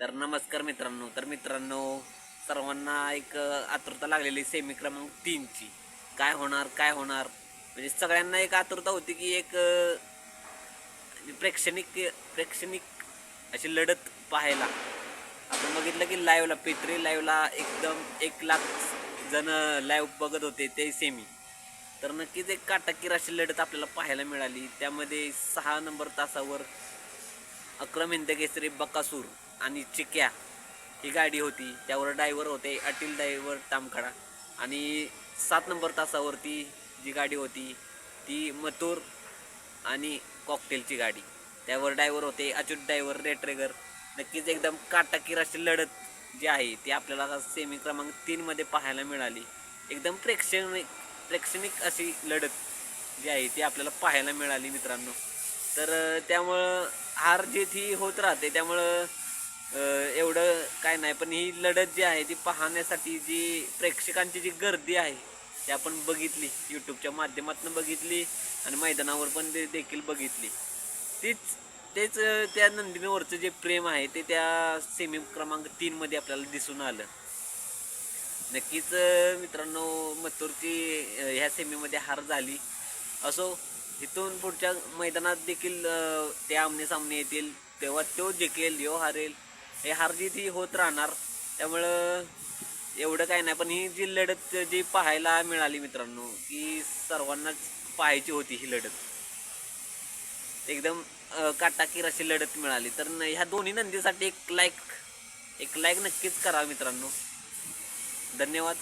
तर नमस्कार मित्रांनो तर मित्रांनो सर्वांना एक आतुरता लागलेली सेमी क्रमांक तीनची. काय होणार काय होणार? म्हणजे सगळ्यांना एक आतुरता होती की एक प्रेक्षणिक प्रेक्षणिक अशी लढत पाहायला. आपण बघितलं की लाईव्हला पेत्री लाईव्हला एकदम एक लाख जण लाईव्ह बघत होते ते सेमी तर नक्कीच एक काटाकीर अशी लढत आपल्याला पाहायला मिळाली. त्यामध्ये सहा नंबर तासावर अक्रम हिंदकेसरी बकासूर. आणि चिक्या ही गाडी होती. त्यावर डायव्हर होते अटील डायव्हर तामखडा. आणि सात नंबर तासावरती जी गाडी होती ती मथुर आणि कॉकटेलची गाडी. त्यावर डायव्हर होते अच्युत डायव्हर रेट्रेगर नक्कीच एकदम काटाकीर अशी लढत जी आहे ती आपल्याला सेमी क्रमांक तीनमध्ये पाहायला मिळाली. एकदम प्रेक्षणिक प्रेक्षणिक अशी लढत जी आहे ती आपल्याला पाहायला मिळाली मित्रांनो. तर त्यामुळं हार जी ही होत राहते त्यामुळं एवढं काय नाही पण ही लढत जी आहे ती पाहण्यासाठी जी प्रेक्षकांची जी गर्दी आहे ती आपण बघितली यूट्यूबच्या माध्यमातून बघितली आणि मैदानावर पण ते देखील बघितली. तीच तेच त्या नंदिनीवरचं जे प्रेम आहे ते त्या सेमी क्रमांक तीनमध्ये आपल्याला दिसून आलं. नक्कीच मित्रांनो मथुरची ह्या सेमीमध्ये हार झाली. असो इथून पुढच्या मैदानात देखील ते आमने सामने येतील तेव्हा तो जिंकेल यो हारेल. हे हारजीत ही होत राहणार. त्यामुळं एवढं काय नाही. पण ही जी लढत जी पाहायला मिळाली मित्रांनो की सर्वांनाच पाहायची होती ही लढत. एकदम काटाकीर अशी लढत मिळाली. तर न- ह्या दोन्ही नंदीसाठी एक लाईक एक लाईक नक्कीच करा मित्रांनो. धन्यवाद.